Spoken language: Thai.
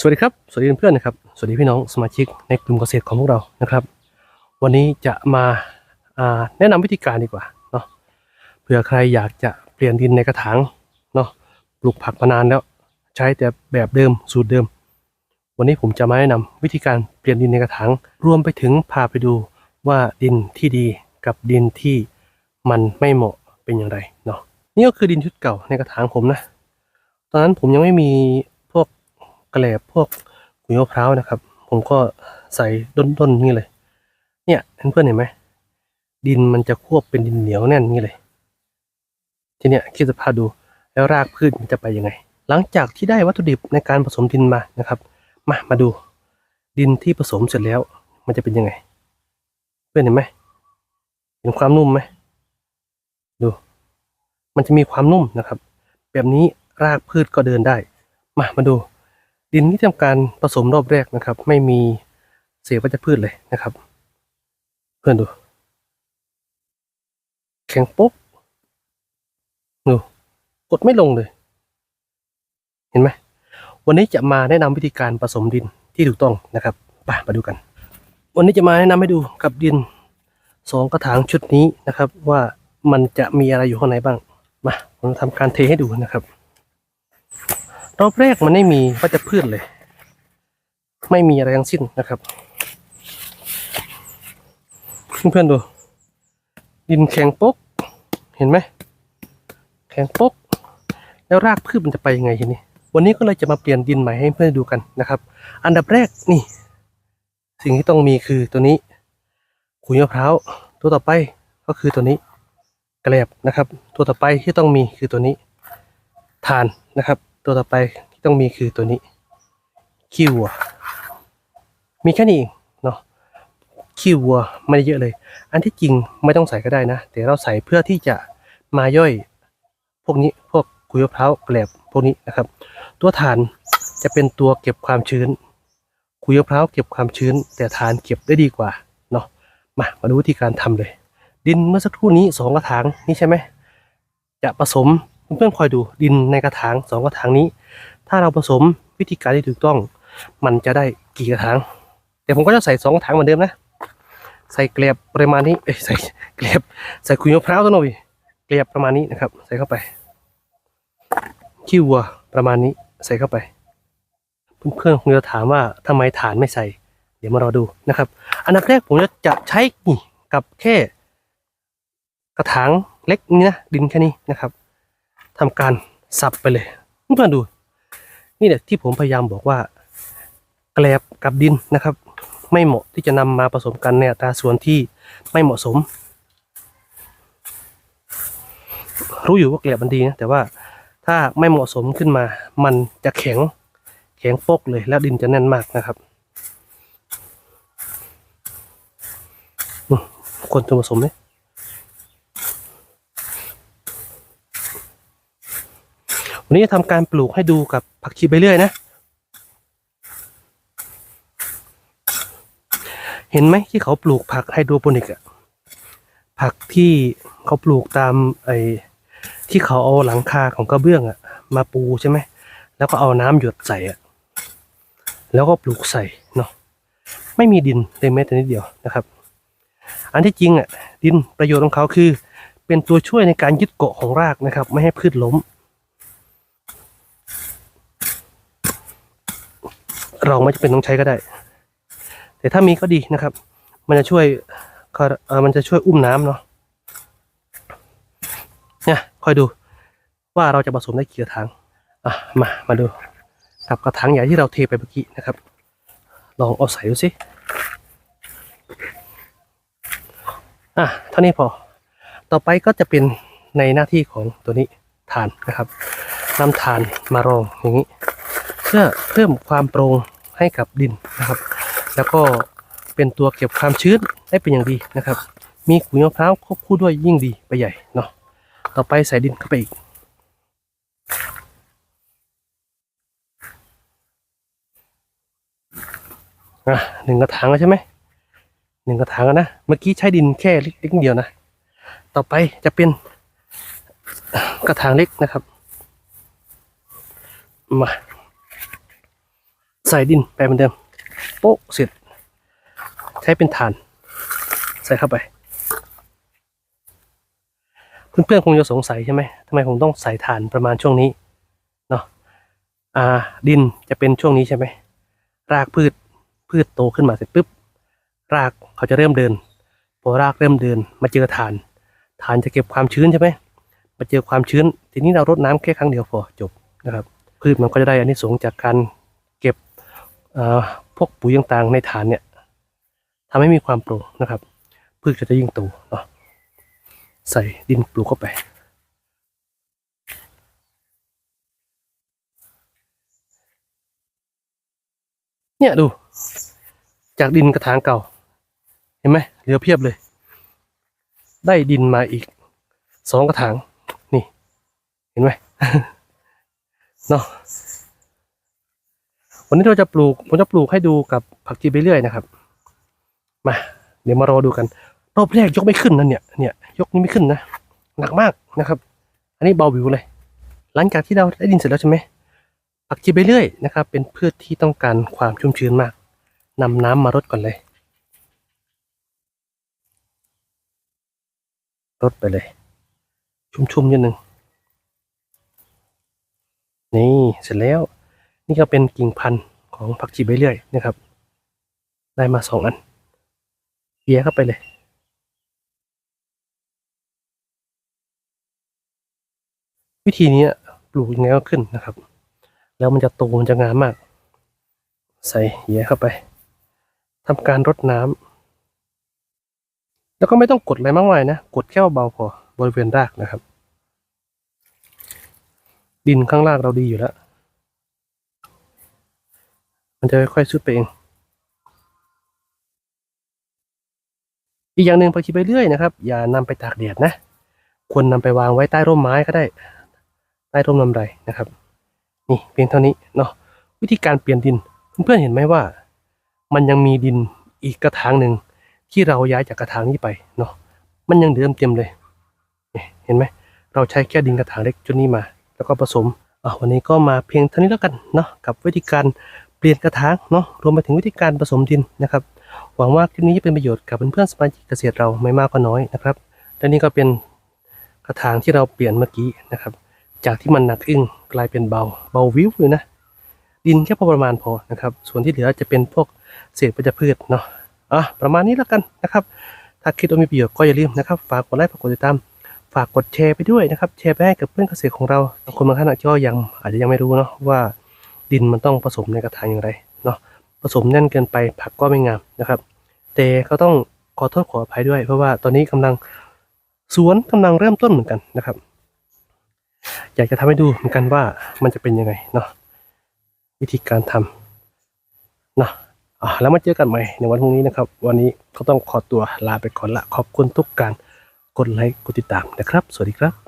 สวัสดีครับ สวัสดีเพื่อนๆนะครับ สวัสดีพี่น้องสมาชิกในกลุ่มเกษตรของพวกเรานะครับ วันนี้จะมาาแนะนำวิธีการดีกว่าเนาะเผื่อใครอยากจะเปลี่ยนดินในกระถางเนาะปลูกผักมานานแล้วใช้แต่แบบเดิมสูตรเดิม วันนี้ผมจะมาแนะนำวิธีการเปลี่ยนดินในกระถางรวมไปถึงพาไปดูว่าดินที่ดีกับดินที่มันไม่เหมาะเป็นอย่างไรเนาะนี่ก็คือดินชุดเก่าในกระถางผมนะ ตอนนั้นผมยังไม่มี กกระแลบพวกขุยมะพร้าวนะครับ ผมก็ใส่ด้นๆนี่เลย เนี่ยเพื่อนเห็นไหมดินมันจะควบเป็นดินเหนียวแน่นนี่เลย ทีเนี้ยคิดสภาพดูแล้วรากพืชมันจะไปยังไง หลังจากที่ได้วัตถุดิบในการผสมดินมานะครับ มามาดู ดินที่ผสมเสร็จแล้ว มันจะเป็นยังไง เพื่อนเห็นไหมเห็นความนุ่มไหมดู มันจะมีความนุ่มนะครับ แบบนี้รากพืชก็เดินได้ มามาดู ดินที่ทำการผสมรอบแรกนะครับ ไม่มีเศษวัชพืชเลยนะครับ เพื่อนดู แข็งปุ๊บดูกดไม่ลงเลย เห็นไหมวันนี้จะมาแนะนำวิธีการผสมดินที่ถูกต้องนะครับไปมาดูกัน วันนี้จะมาแนะนำให้ดูกับดินสองกระถางชุดนี้นะครับ ว่ามันจะมีอะไรอยู่ข้างในบ้างมาผมทำการเทให้ดูนะครับ รอบแรกมันไม่มีวัชพืชเลย ไม่มีอะไรทั้งสิ้นนะครับ เพื่อนๆดู ดินแข็งปก เห็นไหม แข็งปก แล้วรากพืชมันจะไปยังไงทีนี้ วันนี้ก็เลยจะมาเปลี่ยนดินใหม่ให้เพื่อนดูกันนะครับ อันดับแรกนี่ สิ่งที่ต้องมีคือตัวนี้ขุยมะพร้าวตัวต่อไปก็คือตัวนี้กระแลบนะครับ ตัวต่อไปที่ต้องมีคือตัวนี้ถ่านนะครับ ตัวต่อไปที่ต้องมีคือตัวนี้ขี้วัวมีแค่นี้เองเนาะขี้วัวไม่ได้เยอะเลย อันที่จริงไม่ต้องใส่ก็ได้นะ แต่เราใส่เพื่อที่จะมาย่อย พวกนี้พวกขุยมะพร้าวแกลบพวกนี้นะครับ ตัวถ่านจะเป็นตัวเก็บความชื้นขุยมะพร้าวเก็บความชื้น แต่ถ่านเก็บได้ดีกว่าเนาะมามาดูวิธีการทำเลย ดินเมื่อสักครู่นี้สองกระถางนี่ใช่ไหมจะผสม เพื่อนๆคอยดูดินในกระถางสองกระถางนี้ ถ้าเราผสมวิธีการที่ถูกต้อง มันจะได้กี่กระถางแต่ผมก็จะใส่สองกระถางเหมือนเดิมนะ ใส่เกลียบประมาณนี้เอ้ยใส่เกลียบใส่ขุยมะพร้าวตัวหน่อยเกลียบประมาณนี้นะครับ ใส่เข้าไปขี้วัวประมาณนี้ใส่เข้าไปเพื่อนๆคงจะถามว่าทำไมฐานไม่ใส่ เดี๋ยวมารอดูนะครับ อันดับแรกผมจะจะใช้นี่กับแค่ กระถางเล็กนี่นะดินแค่นี้นะครับ ทำการสับไปเลยเพื่อนๆดู นี่แหละที่ผมพยายามบอกว่าแกลบกับดินนะครับ ไม่เหมาะที่จะนำมาผสมกันในอัตราส่วนที่ไม่เหมาะสม รู้อยู่ว่าแกลบมันดีนะแต่ว่าถ้าไม่เหมาะสมขึ้นมา มันจะแข็งแข็งโปกเลยแล้วดินจะแน่นมากนะครับคนจะผสมเลย วันนี้จะทำการปลูกให้ดูกับผักชีไปเรื่อยนะ เห็นไหมที่เขาปลูกผักไฮโดรโปนิกอะผักที่เขาปลูกตามไอ้ที่เขาเอาหลังคาของกระเบื้องอะมาปูใช่ไหม แล้วก็เอาน้ำหยดใส่อะแล้วก็ปลูกใส่เนาะไม่มีดินเลยแม้แต่นิดเดียวนะครับ อันที่จริงอะดินประโยชน์ของเขาคือ เป็นตัวช่วยในการยึดเกาะของรากนะครับ ไม่ให้พืชล้ม เราไม่จำเป็นต้องใช้ก็ได้ แต่ถ้ามีก็ดีนะครับ มันจะช่วยมันจะช่วยอุ้มน้ำเนาะเนี่ยคอยดูว่าเราจะผสมได้กี่กระถางอะมามาดูกับกระถางใหญ่ที่เราเทไปเมื่อกี้นะครับ ลองเอาใส่ดูสิอะเท่านี้พอ ต่อไปก็จะเป็นในหน้าที่ของตัวนี้ฐานนะครับนำฐานมารองอย่างนี้ เพื่อเพิ่มความโปร่ง ให้กับดินนะครับ แล้วก็เป็นตัวเก็บความชื้นได้เป็นอย่างดีนะครับ มีขุยมะพร้าวควบคู่ด้วยยิ่งดีไปใหญ่เนาะต่อไปใส่ดินเข้าไปอีก อะหนึ่งกระถางแล้วใช่ไหมหนึ่งกระถางแล้วนะ เมื่อกี้ใช้ดินแค่เล็กๆเดียวนะ ต่อไปจะเป็นกระถางเล็กนะครับ มา ใส่ดินไปเหมือนเดิม โป๊ะเสร็จ ใช้เป็นฐาน ใส่เข้าไป เพื่อนๆคงจะสงสัยใช่ไหมทำไมผมต้องใส่ฐานประมาณช่วงนี้เนาะอ่าดินจะเป็นช่วงนี้ใช่ไหมรากพืชพืชโตขึ้นมาเสร็จปุ๊บรากเขาจะเริ่มเดินพอรากเริ่มเดิน มาเจอฐานฐานจะเก็บความชื้นใช่ไหมมาเจอความชื้น ทีนี้เรารดน้ำแค่ครั้งเดียวพอจบนะครับ พืชมันก็จะได้อานิสงส์จากการ พวกปุ๋ยต่างๆในฐานเนี่ยทำให้มีความโปร่งนะครับพืชก็จะยิ่งโตเนาะใส่ดินปลูกเข้าไป เนี่ยดู จากดินกระถางเก่า เห็นไหมเหลือเพียบเลย ได้ดินมาอีกสองกระถาง นี่ เห็นไหมเนาะ วันนี้เราจะปลูกผมจะปลูกให้ดูกับผักชีไปเรื่อยนะครับ มา เดี๋ยวมารอดูกัน รอบแรกยกไม่ขึ้นนะเนี่ยเนี่ย ยกนี้ไม่ขึ้นนะหนักมากนะครับ อันนี้เบาวิวเลย หลังจากที่เราได้ดินเสร็จแล้วใช่ไหมผักชีไปเรื่อยนะครับ เป็นพืชที่ต้องการความชุ่มชื้นมากนำน้ำมารดก่อนเลยรดไปเลย ชุ่มๆนิดนึงนี่เสร็จแล้ว นี่ก็เป็นกิ่งพันธุ์ของผักชีใบเลื่อยนะครับ ได้มาสองอันเลียเข้าไปเลยวิธีนี้ปลูกยังไงก็ขึ้นนะครับ แล้วมันจะโตมันจะงามมาก ใส่เหยเข้าไปทำการรดน้ำแล้วก็ไม่ต้องกดอะไรมากมายนะ กดแค่เบาพอบริเวณรากนะครับ ดินข้างล่างเราดีอยู่แล้ว มันจะค่อยๆซุดไปเอง อีกอย่างหนึ่งผักชีไปเรื่อยนะครับ อย่านำไปตากแดดนะ ควรนำไปวางไว้ใต้ร่มไม้ก็ได้ ใต้ร่มลำไรนะครับ นี่เพียงเท่านี้เนาะ วิธีการเปลี่ยนดิน เพื่อนๆเห็นไหมว่า มันยังมีดินอีกกระถางหนึ่งที่เราย้ายจากกระถางนี้ไปเนาะ มันยังเดิมเต็มเลย เห็นไหม เราใช้แค่ดินกระถางเล็กจุดนี้มา แล้วก็ผสมอะวันนี้ก็มาเพียงเท่านี้แล้วกันเนาะกับวิธีการ ลี่ยนกระถางเนาะรวมไปถึงวิธีการผสมดินนะครับ หวังว่าคลิปนี้จะเป็นประโยชน์กับเพื่อนๆสมาชิกเกษตรเราไม่มากก็น้อยนะครับและนี่ก็เป็นกระถางที่เราเปลี่ยนเมื่อกี้นะครับ จากที่มันหนักอึ้งกลายเป็นเบาเบาวิวเลยนะ ดินแค่พอประมาณพอนะครับ ส่วนที่เหลือจะเป็นพวกเศษวัชพืชเนาะอะประมาณนี้แล้วกันนะครับ ถ้าคิดว่ามีประโยชน์ก็อย่าลืมนะครับฝากกดไลค์ฝากกดติดตามฝากกดแชร์ไปด้วยนะครับ แชร์ไปให้กับเพื่อนเกษตรของเราบางคนบางท่านอาจจะยังอาจจะยังไม่รู้เนาะว่า ดินมันต้องผสมในกระถางอย่างไรเนาะผสมแน่นเกินไปผักก็ไม่งามนะครับ แต่ก็ต้องขอโทษขออภัยด้วย เพราะว่าตอนนี้กำลังสวนกำลังเริ่มต้นเหมือนกันนะครับ อยากจะทำให้ดูเหมือนกันว่ามันจะเป็นยังไงเนาะวิธีการทำเนาะอะแล้วมาเจอกันใหม่ในวันพรุ่งนี้นะครับ วันนี้ก็ต้องขอตัวลาไปก่อนละขอบคุณทุกการกดไลค์กดติดตามนะครับ สวัสดีครับ